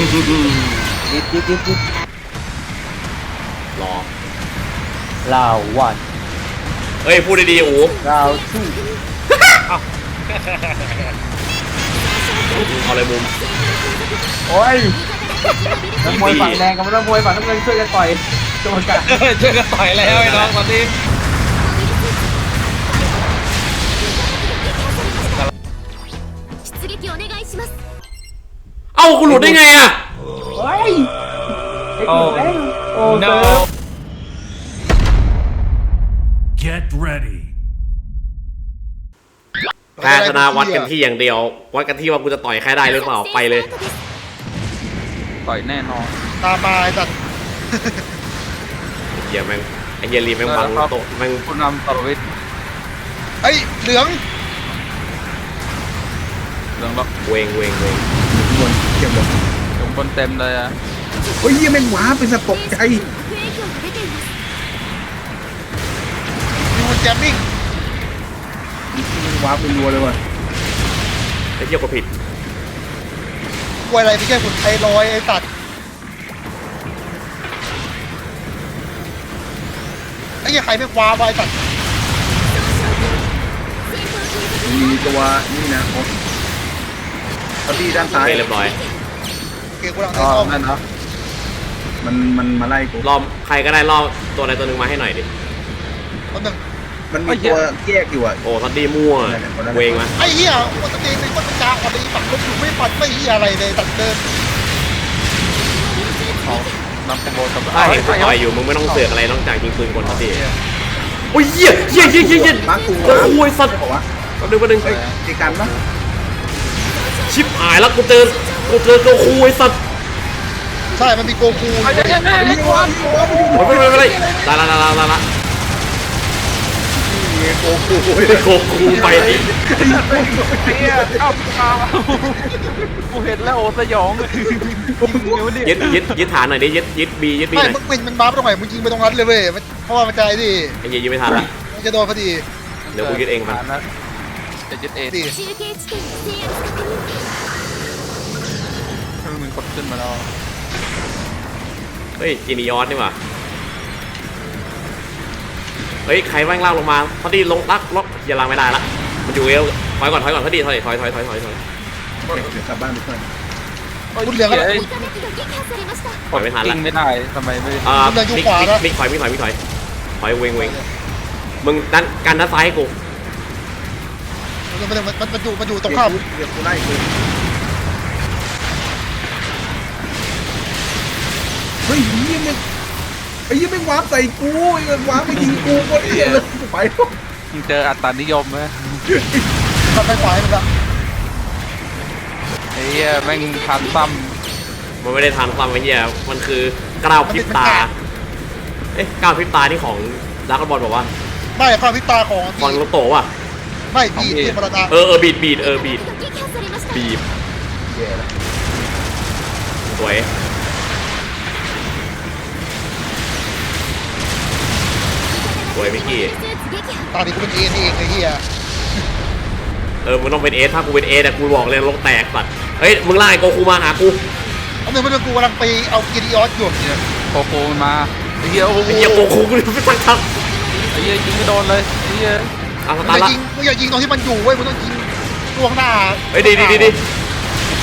ยิบยิบยิบยิบรอลาววันเฮ้ย พูดดีๆโอ้ลาวทูเอาเลยมุมโอ้ยนักมวยฝั่งแดงกับนักมวยฝั่งน้ำเงินช่วยกันต่อยโจนกันช่วยกันต่อยแล้วไอ้น้องตอนนี้ เอ้ากูหลุดได้ไงอะเฮ้ยไอ้กูแม่งโอ้เซ no อร์ Get ready. แพ้ชนะวัดกันที่อย่างเดียว วัดกันที่ว่ากูจะต่อยใครได้หรือเปล่าไปเลย ต่อยแน่นอนตามมาไอ้สัตว์เฮียแม่งไอเฮียรีแม่งบังโตะแม่งผู้นำตลวิทย์ไอ้ยเหลืองเหลืองล็อกเวงเวงเวงบน เก็บหมดถุงบนเต็มเลยอะโอ้ยเหี้แม่งว้าเป็นสะตกใจมีคนแจมมิ่งว้าเป็นรัวเลยว่ะไปเที่ยวก็ผิดวายอะไรไปแใช่คนไทยลอยไอ้ตัดไอ้เหี้ใครไม่ว้าวะไอ้สัดมีตัวนี่นะครบบี้ด้านซ้ายเคเรียบร้อย เก่งกูหลังก็ไอ้ต้อมนั่นนะมันมันมาไล่กูรอบใครก็ได้รอบตัวใดตัวหนึ่งมาให้หน่อยดิ แป๊บนึงมันมีตัวแยกอยู่อะ โอ้ทัดดี้มั่ว เวงมาไอ้เหี้ยมันตะเกียงเป็นคนจ้าคนนี้ปักลบอยู่ไม่ปัดไม่เหี้ยอะไรเลยตัดเดินเขานำขโมยกับถ้าเห็นกูต่อยอยู่มึงไม่ต้องเสือกอะไรนอกจากยิงปืนคนทัดดี้โอ้ยเฮียเฮียเฮียเฮียเฮียมากูโอ้ยสัตว์บอกว่าแป๊บนึงแป๊บนึงเฮ้ยตีกันปะชิบหายแล้วกูเจอ กูเจอโกคูไอ้สัตว์ ใช่มันมีโกคู ไอ้เหี้ย ไอ้ว้าไอ้ว้า โอ้ยไม่เป็นไรไม่เป็นไรได้ละได้ละได้ละ โอ้โห ไปโกคูไปดิ ไอ้เหี้ยเอ้าเอากูเห็นแล้วโอ้สยองนิ้วดิ ยึดยึดยึดฐานหน่อยดิยึดยึดบียึดบีห ไม่ น่อย มึงมันมันมาตรงไหนมึงยิงไปตรงนั้นเลยเว้ยมันเพราะว่ามันใจดิ ไอ้เหี้ยยึดไม่ทันละ มันจะโดนพอดี เดี๋ยวกูยึดเองมัน นะจะยึดเอง ดิ 中継地点制圧确认 มึง กดขึ้นมาแล้วเฮ้ยจีนียอสนี่หว่ะเฮ้ยใครแม่งลากลงมาพอดีลงลักล็อกย่าลังไม่ได้ละมันอยู่เอวถอยก่อนถอยก่อนพอดีถอยถอยถอยถอยถอยถอยกลับบ้านไปก่อนคุณเหลืองอะไรถอยไม่ทันละไม่ได้ทำไมไม่มิดถอยบิ๊ถอยบิ๊ถอยถอยเวงเวงมึงดันการดันซ้ายให้กูมันมันมันอยู่มันอยู่ตรงข้ามเดี๋ยวกูไล่กู ฮ้ยยี่มัไอ้ยี่ไม่วาร์ปใส่กูไอ้มันวาร์ปม่ยิงกูก็เหี้ยเลยไปมึงเจออัตตานิยมไหมทำไปขวาให้มันละไอ้เหี้ยแม่งทันซ้ำมันไม่ได้ทานซ้ำไอ้เหี้ยมันคือกล้าวพิบตา เอ๊ะกล้าวพิบตานี่ของดากบอลบอกว่าไม่ข้าวพิตาของฟังลูกโตว่ะ ไม่บีที่ประดาเออเออบีดบีดเออบีดบีบสวย วยมิกกี้ตอนนี้กูเป็นเอสเองไอ้เหี้ยเออมึงต้องเป็นเอสถ้ากูเป็นเอสอะกูบอกเลยลงแตกสัดเฮ้ยมึงไล่โกคูมาหากูเอาหนึ่งเพื่อนกูกำลังไปเอากีดิออสอยู่เนี่ยโกโกมาไอ้เหี้ยโอ้โหไอ้เหี้ยโกคูกูไม่ตั้งทับไอ้เหี้ยยิงไม่โดนเลยไอ้เหี้ยอาตาละยิมึงอย่ายิงตอนที่มันอยู่เว้ยมึงต้องยิงล่วงหน้าเฮ้ยดีดีดีดี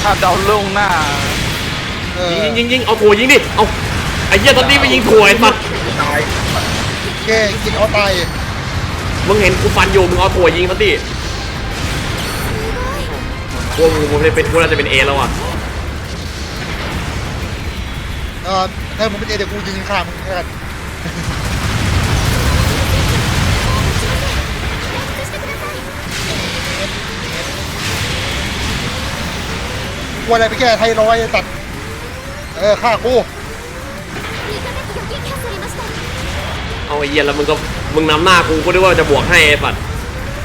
ถ้าเดาล่งหน้ายิงยิงยิงเอาถั่วยิงดิเอาไอ้เหี้ยตอนนี้ไปยิงถั่วไอ้สัด ตายแกกินเอาตายมึงเห็นกูฟันอยู่มึงเอาถั่วยิงมันดิพวกมึงมึงเป็นพวกเราจะเป็นเอแล้วอะเออถ้ามึงเป็นเอเดี๋ยวกูยิงข้ามมึงแล้วกันกลัวอะไรไปแก้ไทรอยด์ไอ้ตัด เออฆ่ากู เอาไอ้เหี้ยแล้วมึงก็มึงนำหน้ากูกูนึกว่าจะบวกให้ไอ้สัตว์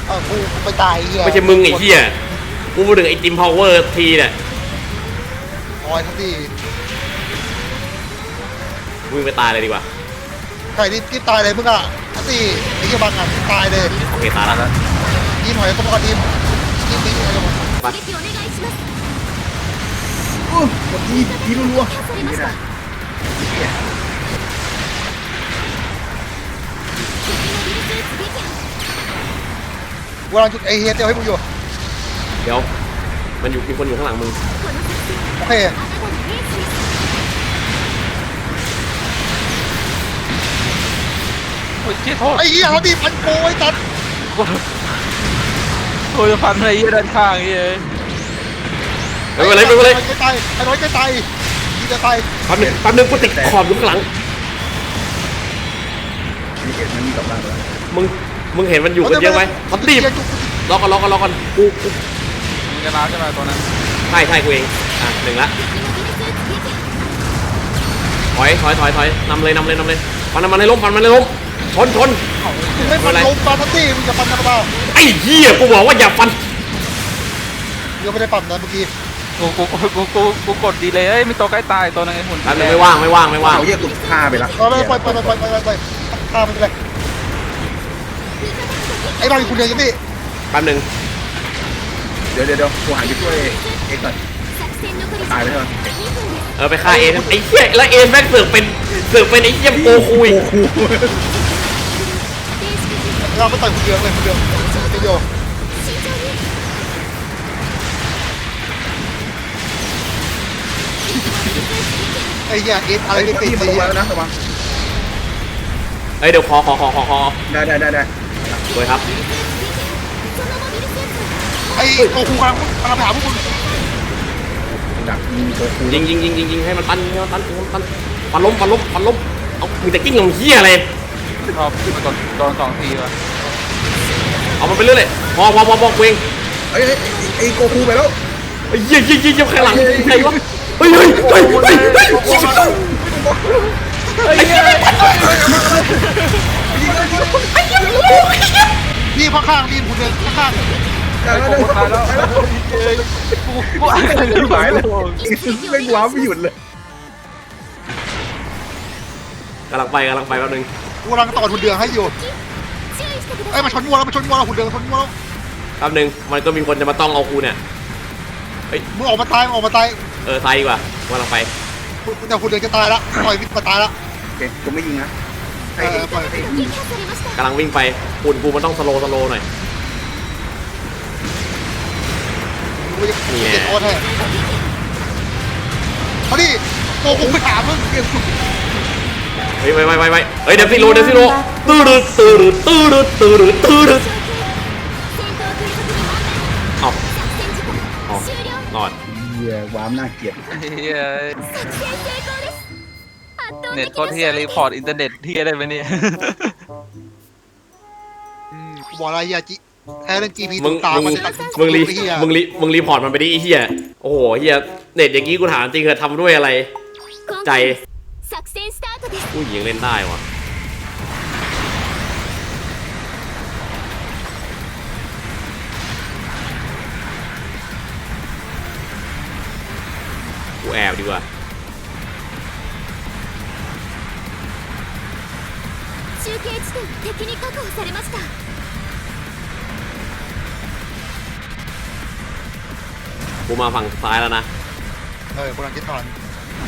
เออกูไปตายอ้เหี้ย ไม่ใช่มึงไอ้เหี้ยกูพูดถึงไอ้จิมพาวเวอร์ทีเนี่ย อ๋อยทันที มึงไปตายเลยดีกว่า ใครรีบรีบตายเลยมึงอ่ะทันทีไอ้เหี้ยบางอ่ะตายเลย โอเคตายแล้ว ทีมหอยก็มาทีมทีมนี้ไอ้ลง 出撃お願いします โอ้กดทีทีรัว キ กูลังจุดไอเฮียเตียวให้กูอยู่ เดี๋ยว มันอยู่มีคนอยู่ข้างหลังมึงโอเคโอ้ยเจ๊โทษไอ้เฮียเขาดีพันโกูไอ้ตัดโอ้ยพันไอ้เหี้ยด้านข้างเหี้ยอะไปเลยไปไม่เป็นไไอ้ตายไอ้น้อยไอ้ตายดีจะตายแป๊บนึงแป๊บนึงกูติดขอบอยู่ขหลัง มีเกตมันมีกลับแล้ว มึง มึงเห็นมันอยู่กันเยอะไหมมันรีบล็อกกันล็อกกันล็อกกันกูกูมึงจะล้าใช่ไหมตัวนั้นใช่ใช่กูเองอะหนึ่งละถอยถอยถอยถอยนำเลยนำเลยนำเลยฟันมันให้ล้มฟันมันให้ล้มชนชนไม่ฟันล้มฟันนัตตี้มึงจะฟันนักเปล่าไอ้เหี้ยกูบอกว่าอย่าฟันยังไม่ได้ปั่นนะเมื่อกี้กูกูกูกูกูกดดีเลยเอ้ยมีตัวใกล้ตายตัวนั้นไอ้หุ่นไม่ว่างไม่ว่างไม่ว่างเขาเรียกกูฆ่าไปละไปไปไปไปไปไปฆ่ามันไปเลย ไอ้บ้านมีคุณเดียวยังพี่แป๊บหนึ่งเดี๋ยวเดี๋ยวเดี๋ยวกูหันไปช่วยเอ็กซ์ก่อนตายไปเถอะเออไปฆ่าเอ็นไอ้เหี้ยแล้วเอ็นแม่งเสือกเป็นเสือกเป็นไอ้เหี้ยโกคุยเราก็ต่อยคุณเดียวเลยคุณเดียวคุณเดียวไอ้เหี้ยเอ็นอะไรไอ้ไม่ติดพี่มาลงไว้แล้วนะระวังเฮ้ยเดี๋ยวขอขอขอขอขอได้ได้ได้ได้ ด้วยครับไอ้โอ้โหกำลังกำลังไปหาพวกมึงดักมีตัวคูยิงยิงยิงยิงยิงให้มันตันให้มันตันให้มันตันฟันล้มฟันล้มฟันล้มเอามึงจะกิ้งลงเหี้ยอะไรชอบมันกดโดนสองทีว่ะเอามันไปเรื่อยเลยพอพอพอพอเวงเอ้ยเอ้ยไอ้โกคูไปแล้วไอ้เหี้ยยิงยิงยิงข้างหลังใครวะเฮ้ยเฮ้ยเฮ้ยเฮ้ยเฮ้ยยิงไอ้เหี้ย ข้างข้างๆมีนกูเดินข้างข้างแต่ว่าเรื่ายแล้วๆกูกูอ่าไม่ไหวเลยเล่นว้าวไม่หยุดเลยกำลังไปกำลังไปแป๊บนึงกูกำลังต่อหุ่นเดืองให้อยู่เอ้ยมาชนวัวแล้วมาชนวัวแล้วหุ่นเดืองชนวัวแล้วแป๊บนึงมันก็มีคนจะมาต้องเอาคูเนี่ยเฮ้ยมึงออกมาตายมึงออกมาตายเออตายดีกว่ากูกำลังไปแต่หุ่นเดืองจะตายละปล่อยมิดมาตายละโอเคกูไม่ยิงนะไอ้ไอ้อ้ำลังวิ่งไปหุ่นกูมันต้องสโลสโลหน่อยกูจะเก็บฮ้เขาดิโกงไปถามมึงเก็บเฮ้ยไปไปไปไปเฮ้ยเดี๋ยวสิโลเดี๋ยวสิโลตื้อรึตื้อรึตื้อรึตื้อรึตื้อรึเอาเอานอนเหี้ยวามน่าเกลียดเน็ตก็เทียรีพอร์ตอินเทอร์เน็ตเทียได้ไหมเนี่ย บอกอะไรยาจิแพ้เล่นจีพี มึง ตาม มึ มัน ง จะตัด มึงรี ไอ้เหี้ย มึงรีมึงรีพอร์ตมันไปดิไอ้เหี้ยโอ้โหเหี้ยเน็ตอย่างงี้กูถามจริงเถอะทำด้วยอะไร 今 ใจ 回作戦スタートです ผู้หญิงเล่นได้วะกูแอบดีกว่า 中継地点敵に確保されました กูมาฝั่งซ้ายแล้วนะ เออกำลังจะตอน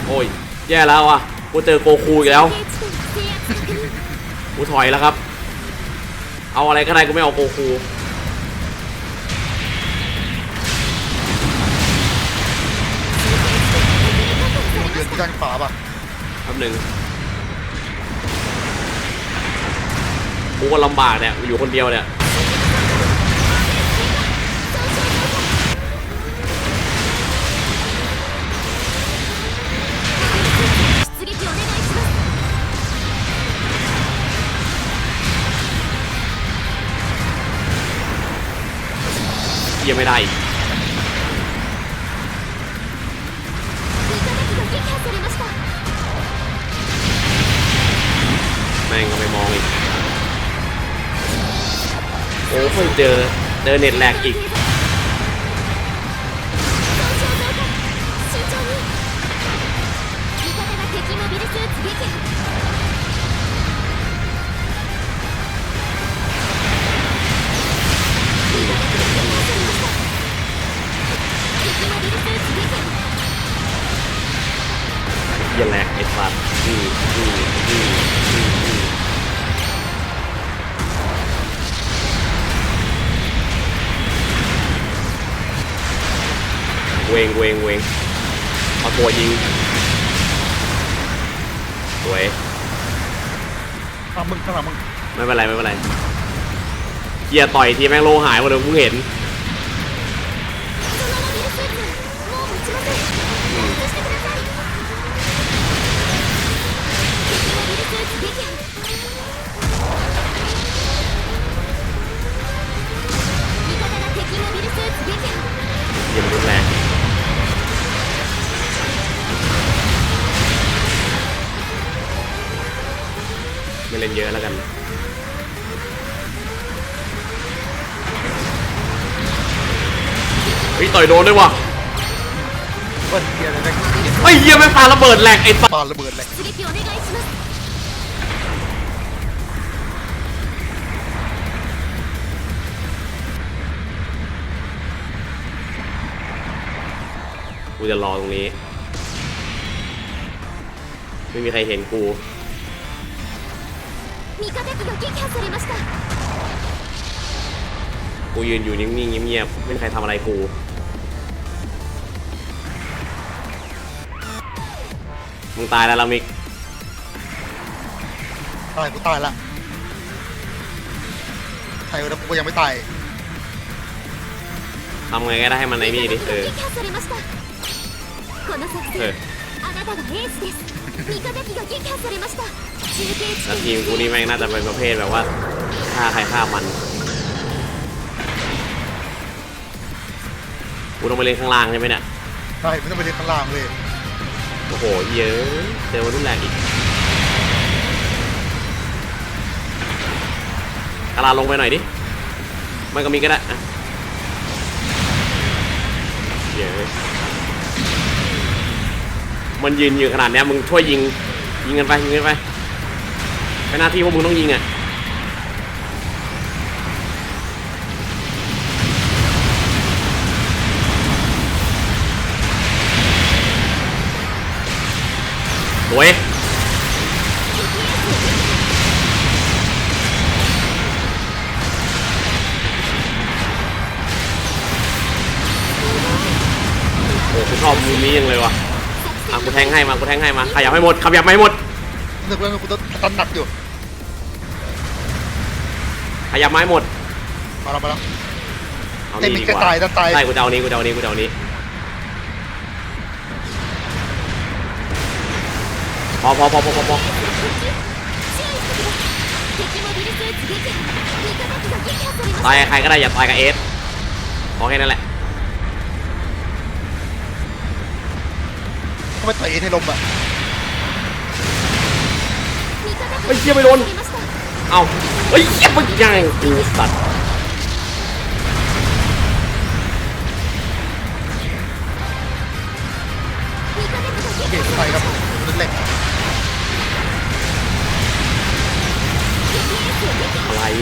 โอ้ย แย่แล้วอ่ะ กูเจอโกคูอีกแล้ว 中継地点制圧確認 กูถอยแล้วครับ เอาอะไรก็ได้กูไม่เอาโกคู เดือนที่ด้านขวาป่ะ แป๊บหนึ่ง กูก็ลำบากเนี่ยอยู่คนเดียวเนี่ยยังไม่ได้ ออเพิ่เจอเจอเน็ตแลกอีกยังแลกไอ้ฟัตว์อืออือ วงเวงเวงเอาตัวยิงสวยข้มึงทำมึงไม่เป็นไรไม่เป็นไรเกียร์ต่อยทีแม่งโลหายหมดเลยกูเห็น ต่อยโดนด้วยว่ะไอ้เหี้ยไม่งปาระเบิดแหลกไอ้สัสปาระเบิดแหลกกูจะรอตรงนี้ ไม่มีใครเห็นกูกูยืนอยู่นิ่งๆเงียบๆไม่มีใครทำอะไรกู มึงตายแล้วลามิก ตายกูตายละใครวะนะกูยังไม่ตาย ทำไงก็ได้ให้มันไอ้นี่ดิ 味方 เออ 機が撃破されましたこの作ええ戦あなたがエースです味方機が撃破されました中継地 แล้ว 点 ทีมกูนี่แม่งน่าจะเป็นประเภทแบบว่าฆ่าใครฆ่ามัน กูต้องไปเล่นข้างล่างใช่ไหมเนี่ย ใช่ไม่ต้องไปเรียนข้างล่างเลย โอ้โห เยอะเจอวันรุ่นแรงอีกกาลาลงไปหน่อยดิ ไม่ก็มีก็ได้อะเยอะมันยืนอยู่ขนาดนี้มึงช่วยยิง ยิงกันไปยิงกันไปเป็นหน้าที่พวกมึงต้องยิงอะ สวยโอ้กูชอบมุมนี้ยังเลยว่ะอะกูแทงให้มากูแทงให้มาขยับให้หมดขยับให้หมดนึกว่ากูต้องตันหนักอยู่ขยับไม้หมดมาแล้วมาแล้วเอาไอ้นี่มิดีกกจะว่าตายจะตายใช่กูจะเอานี้กูจะเอานี้กูจะเอานี้ พอพอพอพอพอพอตายใครก็ได้อย่าตายกับเอฟพอแค่นั้นแหละทำไมต่อยเอให้ลมอะไอ้เหี้ยไปโดนเอ้าไอ้เหี้ยมัยังกูสัตว์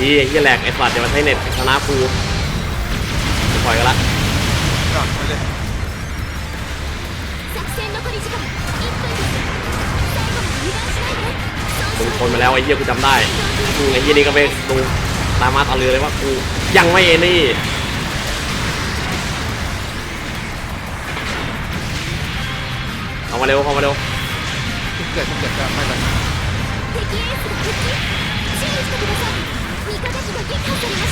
ดีไอ้เหี้ยแหลกไอ้สัตว์ดี๋มาใช้เน็ตชนะกูปล่อยกันละก่อนไปเลยมึงทนมาแล้วไอ้เหี้ยกูจำได้กูไอ้เหี้ยนี่ก็ไปดูตามมาตะเรือเลยว่ากูยังไม่เอนี่เอามาเร็วเอามาเร็วเกิดเกิดก็ไม่เป็น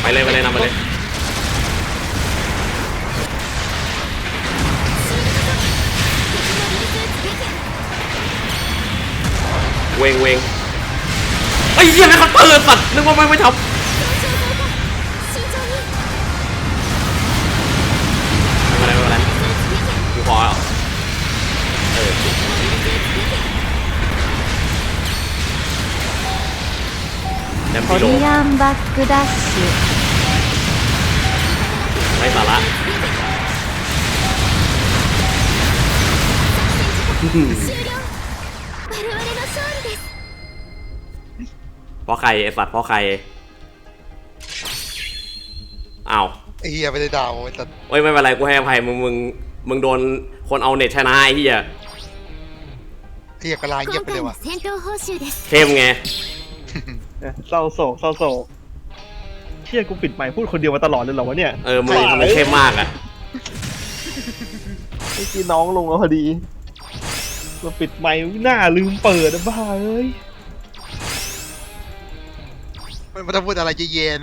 ไปเลยไปเลยนำไปเลยเวงเวงไอ้เหี้ยนะครับเปิดสัตว์นึกว่าไม่ไม่ทำ แดม コ ปิโล リアンバックダッシュ ไม่สาระ 終了我々の勝利です เพราะใครไอ้สัตว์เพราะใครอ้าว ไอ้เหี้ยไม่ได้ดาวไอ้สัตว์ เอ้ยไม่เป็นไรกูให้อภัยมึงมึงมึงโดนคนเอาเน็ตชนะไอ้เหี้ย ไอ้เหี้ยกระลาเงียบ 今 ไปเล 回 ย の ว่ะ 戦闘報酬です เข้มไง เศร้าโศกเศร้าโศกเชื่อกูปิดไมค์พูดคนเดียวมาตลอดเลยเหรอวะเนี่ยเออมือทำไมเข้มมากอะไมื่อกี้น้องลงมาพอดีมาปิดไมค์หน้าลืมเปิดนะบ้าเอ้ย มันต้องพูดอะไรเย็นๆเนี่ย